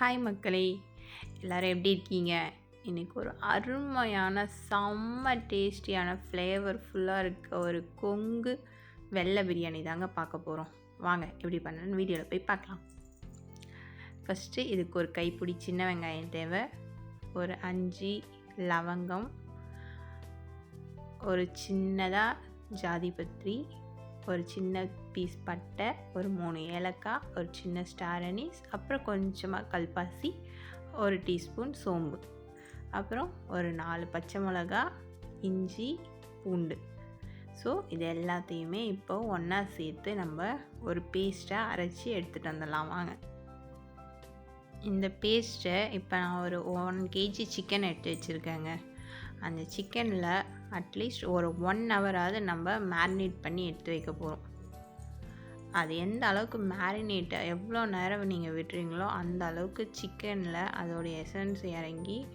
Hi மக்களே. எல்லோரும் எப்படி இருக்கீங்க? இன்றைக்கி ஒரு அருமையான செம்ம டேஸ்டியான ஃப்ளேவர்ஃபுல்லாக இருக்க ஒரு கொங்கு வெள்ளை பிரியாணி தாங்க பார்க்க போகிறோம் வாங்க எப்படி பண்ணணும்னு வீடியோவில் போய் பார்க்கலாம். ஃபஸ்ட்டு இதுக்கு ஒரு கைப்பிடி சின்ன வெங்காயம் தேவை. ஒரு அஞ்சு லவங்கம். ஒரு சின்னதாக ஜாதிபத்திரி. ஒரு சின்ன பீஸ் பட்டை ஒரு மூணு ஏலக்காய் ஒரு சின்ன ஸ்டார் அனீஸ் அப்புறம் கொஞ்சமாக கல்பாசி ஒரு டீஸ்பூன் சோம்பு. அப்புறம் ஒரு நாலு பச்சை மிளகா இஞ்சி பூண்டு. ஸோ இது எல்லாத்தையுமே இப்போ ஒன்றா சேர்த்து நம்ம ஒரு பேஸ்ட்டாக அரைச்சி எடுத்துகிட்டு வந்துடலாம். வாங்க. இந்த பேஸ்ட்டை இப்போ நான் ஒரு ஒன் கேஜி சிக்கன் எடுத்து வச்சுருக்கேங்க. அந்த சிக்கனில் அட்லீஸ்ட் ஒரு ஒன் ஹவராவது நம்ம மேரினேட் பண்ணி எடுத்து வைக்க போகிறோம் அது எந்த அளவுக்கு மேரினேட்டை எவ்வளோ நேரம் நீங்கள் விட்டுறீங்களோ அந்த அளவுக்கு சிக்கனில் அதோடைய எசன்ஸ் இறங்கி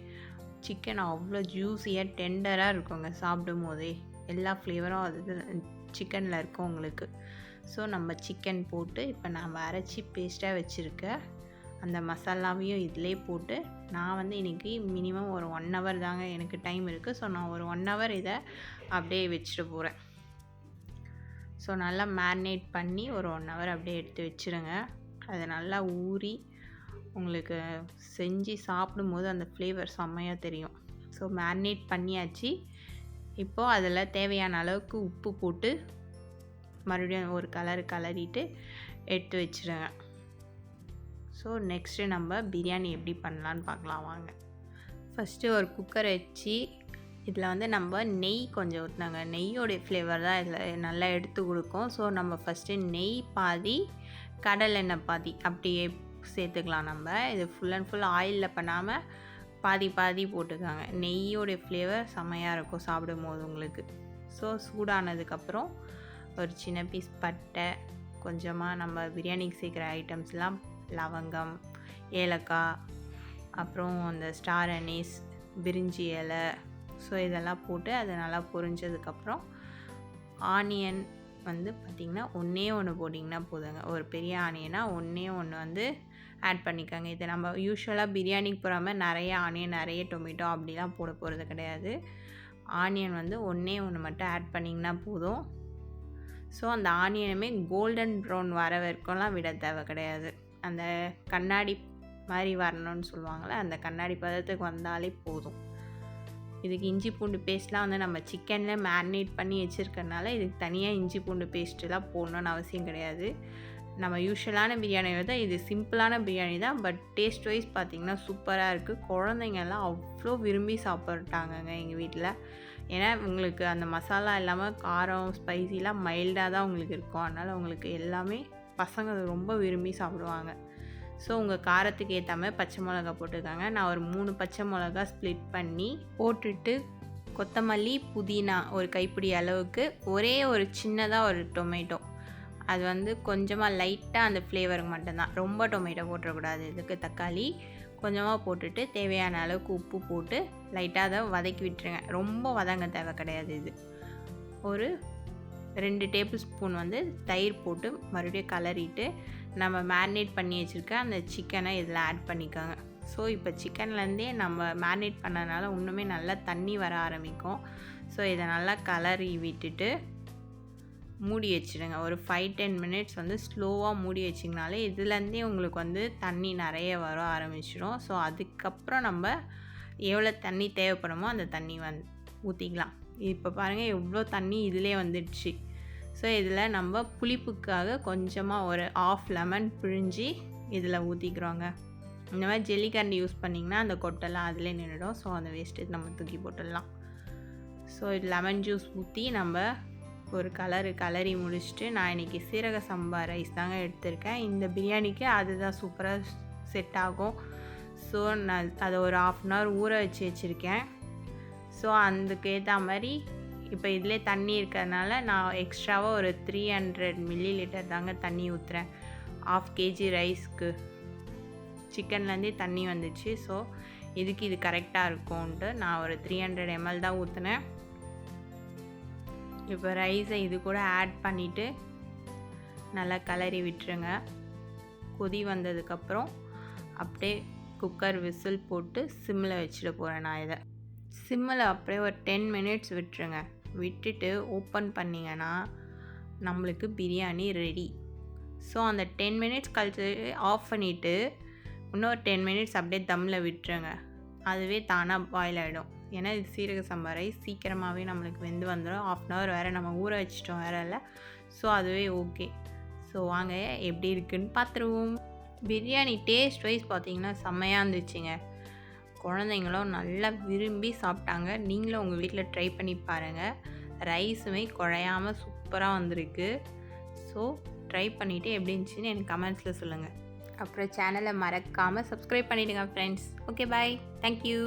சிக்கன் அவ்வளோ ஜூஸியாக டெண்டராக இருக்குங்க சாப்பிடும் போதே எல்லா ஃப்ளேவரும் அது சிக்கனில் இருக்கும் உங்களுக்கு. ஸோ நம்ம சிக்கன் போட்டு இப்போ நான் அரைச்சி பேஸ்ட்டாக வச்சுருக்க அந்த மசாலாவையும் இதிலே போட்டு நான் வந்து இன்றைக்கி மினிமம் ஒரு ஒன் ஹவர் தாங்க எனக்கு டைம் இருக்குது ஸோ நான் ஒரு ஒன் ஹவர் இதை அப்படியே வச்சுட்டு போகிறேன் ஸோ நல்லா மேரினேட் பண்ணி ஒரு ஒன் ஹவர் அப்படியே எடுத்து வச்சுருங்க. அது நல்லா ஊறி உங்களுக்கு செஞ்சு சாப்பிடும்போது அந்த ஃப்ளேவர் செம்மையாக தெரியும். ஸோ மேரினேட் பண்ணியாச்சு. இப்போது அதில் தேவையான அளவுக்கு உப்பு போட்டு மறுபடியும் ஒரு கலர் கலரிட்டு எடுத்து வச்சுருங்க. ஸோ நெக்ஸ்ட்டு நம்ம பிரியாணி எப்படி பண்ணலான்னு பார்க்கலாம் வாங்க. ஃபஸ்ட்டு ஒரு குக்கர் வச்சு இதில் வந்து நம்ம நெய் கொஞ்சம் ஊற்றினாங்க நெய்யோடைய ஃப்ளேவர் தான் இதில் நல்லா எடுத்து கொடுக்கும். ஸோ நம்ம ஃபஸ்ட்டு நெய் பாதி கடல் எண்ணெய் பாதி அப்படியே சேர்த்துக்கலாம் நம்ம. இது ஃபுல் அண்ட் ஃபுல் ஆயிலில் பண்ணாமல் பாதி பாதி போட்டுக்காங்க. நெய்யோடைய ஃப்ளேவர் செம்மையாக இருக்கும் சாப்பிடும் போது உங்களுக்கு ஸோ சூடானதுக்கப்புறம் ஒரு சின்ன பீஸ் பட்டை கொஞ்சமாக நம்ம பிரியாணிக்கு சேர்க்குற ஐட்டம்ஸ்லாம் லவங்கம் ஏலக்காய் அப்புறம் அந்த ஸ்டார் அனீஸ் பிரிஞ்சி இலை. ஸோ இதெல்லாம் போட்டு அது நல்லா பொரிஞ்சதுக்கப்புறம் ஆனியன் வந்து பார்த்திங்கன்னா ஒன்றே ஒன்று போட்டிங்கன்னா போதுங்க. ஒரு பெரிய ஆனியனாக ஒன்றே ஒன்று வந்து ஆட் பண்ணிக்கோங்க. இது நம்ம யூஸ்வலாக பிரியாணிக்கு போகிற நிறைய ஆனியன் நிறைய டொமேட்டோ அப்படிலாம் போட போகிறது கிடையாது. ஆனியன் வந்து ஒன்றே ஒன்று மட்டும் ஆட் பண்ணிங்கன்னா போதும். ஸோ அந்த ஆனியனுமே கோல்டன் ப்ரௌன் வர வரைக்கும்லாம் விட தேவை கிடையாது. அந்த கண்ணாடி மாதிரி வரணும்னு சொல்லுவாங்கள்ல அந்த கண்ணாடி பதத்துக்கு வந்தாலே போதும். இதுக்கு இஞ்சி பூண்டு பேஸ்ட்லாம் வந்து நம்ம சிக்கனில் மேரினேட் பண்ணி வச்சுருக்கறனால இதுக்கு தனியாக இஞ்சி பூண்டு பேஸ்ட்டுலாம் போடணுன்னு அவசியம் கிடையாது. நம்ம யூஸ்வலான பிரியாணி விட இது சிம்பிளான பிரியாணி தான் பட் டேஸ்ட் வைஸ் பார்த்திங்கன்னா சூப்பராக இருக்குது குழந்தைங்கெல்லாம் அவ்வளோ விரும்பி சாப்பிட்டாங்கங்க எங்கள் வீட்டில் ஏன்னா உங்களுக்கு அந்த மசாலா இல்லாமல் காரம் ஸ்பைசிலாம் மைல்டாக தான் உங்களுக்கு இருக்கும். அதனால் உங்களுக்கு எல்லாமே பசங்க ரொம்ப விரும்பி சாப்பிடுவாங்க. ஸோ உங்கள் காரத்துக்கு ஏற்ற மாதிரி பச்சை மிளகா போட்டிருக்காங்க நான் ஒரு மூணு பச்சை மிளகா ஸ்ப்ளிட் பண்ணி போட்டுட்டு கொத்தமல்லி புதினா ஒரு கைப்பிடி அளவுக்கு ஒரே ஒரு சின்னதாக ஒரு டொமேட்டோ அது வந்து கொஞ்சமாக லைட்டாக அந்த ஃப்ளேவருக்கு மட்டும்தான். ரொம்ப டொமேட்டோ போட்டுறக்கூடாது. இதுக்கு தக்காளி கொஞ்சமாக போட்டுட்டு தேவையான அளவுக்கு உப்பு போட்டு லைட்டாக அதை வதக்கி விட்டுருங்க. ரொம்ப வதங்க தேவை கிடையாது இது. ஒரு ரெண்டு டேபிள் ஸ்பூன் வந்து தயிர் போட்டு மறுபடியும் கலரிட்டு நம்ம மேரினேட் பண்ணி வச்சுருக்க அந்த சிக்கனை இதில் ஆட் பண்ணிக்கோங்க. ஸோ இப்போ சிக்கன்லேருந்தே நம்ம மேரினேட் பண்ணனால இன்னுமே நல்லா தண்ணி வர ஆரம்பிக்கும். ஸோ இதை நல்லா கலரி விட்டுட்டு மூடி வச்சுடுங்க. ஒரு ஃபைவ் டென் மினிட்ஸ் வந்து ஸ்லோவாக மூடி வச்சிங்கனாலே இதுலேருந்தே உங்களுக்கு வந்து தண்ணி நிறைய வர ஆரம்பிச்சிடும். ஸோ அதுக்கப்புறம் நம்ம எவ்வளோ தண்ணி தேவைப்படுமோ அந்த தண்ணி வந்து ஊற்றிக்கலாம் இப்போ பாருங்கள் எவ்வளோ தண்ணி இதிலே வந்துடுச்சு. ஸோ இதில் நம்ம புளிப்புக்காக கொஞ்சமாக ஒரு ஆஃப் லெமன் பிழிஞ்சி இதில் ஊற்றிக்கிறோங்க இந்த மாதிரி ஜெல்லிக்கரண்டி யூஸ் பண்ணிங்கன்னா அந்த கொட்டெல்லாம் அதிலே நின்றுடும். ஸோ அந்த வேஸ்ட்டு நம்ம தூக்கி போட்டுடலாம். ஸோ லெமன் ஜூஸ் ஊற்றி நம்ம ஒரு கலரு கலரி முடிச்சுட்டு நான் இன்றைக்கி சீரக சம்பா ரைஸ் தாங்க எடுத்திருக்கேன். இந்த பிரியாணிக்கு அதுதான் சூப்பராக செட் ஆகும். ஸோ நான் அதை ஒரு ஆஃப் அன் ஹவர் ஊற வச்சு வச்சுருக்கேன். ஸோ அதுக்கேற்ற மாதிரி இப்போ இதிலே தண்ணி இருக்கிறதுனால நான் எக்ஸ்ட்ராவாக ஒரு த்ரீ ஹண்ட்ரட் மில்லி லிட்டர் தாங்க தண்ணி ஊற்றுறேன் ஆஃப் கேஜி ரைஸ்க்கு சிக்கன்லேருந்தே தண்ணி வந்துச்சு. ஸோ இதுக்கு இது கரெக்டாக இருக்கும்ன்ட்டு நான் ஒரு த்ரீ ஹண்ட்ரட் எம்எல் தான் ஊற்றுனேன் இப்போ ரைஸை இது கூட ஆட் பண்ணிவிட்டு நல்லா கலரி விட்டுருங்க. கொதி வந்ததுக்கப்புறம் அப்படியே குக்கர் விசில் போட்டு சிம்மில் வச்சுட போகிறேன் நான் இதை. சிம்மில் அப்படியே ஒரு டென் மினிட்ஸ் விட்டுருங்க. விட்டுட்டு ஓப்பன் பண்ணிங்கன்னா நம்மளுக்கு பிரியாணி ரெடி. ஸோ அந்த டென் மினிட்ஸ் கழிச்சு ஆஃப் பண்ணிவிட்டு இன்னொரு டென் மினிட்ஸ் அப்படியே தம்மில் விட்டுருங்க. அதுவே தானாக பாயில் ஆகிடும் ஏன்னா இது சீரக சம்பா ரைஸ். சீக்கிரமாகவே நம்மளுக்கு வெந்து வந்துடும் ஆஃப் அன் ஹவர் வேறு நம்ம ஊற வச்சிட்டோம் வேறு இல்லை. ஸோ அதுவே ஓகே. ஸோ வாங்க எப்படி இருக்குன்னு பார்த்துருவோம். பிரியாணி டேஸ்ட் வைஸ் பார்த்தீங்கன்னா செம்மையாக இருந்துச்சுங்க. குழந்தைங்களும் நல்லா விரும்பி சாப்பிட்டாங்க. நீங்களும் உங்கள் வீட்டில் ட்ரை பண்ணி பாருங்கள் ரைஸுமே குழையாமல் சூப்பராக வந்திருக்கு. ஸோ ட்ரை பண்ணிவிட்டு எப்படி இருந்துச்சுன்னு எனக்கு கமெண்ட்ஸில் சொல்லுங்கள் அப்புறம் சேனலை மறக்காமல் சப்ஸ்கிரைப் பண்ணிவிடுங்க ஃப்ரெண்ட்ஸ் ஓகே பாய் தேங்க்யூ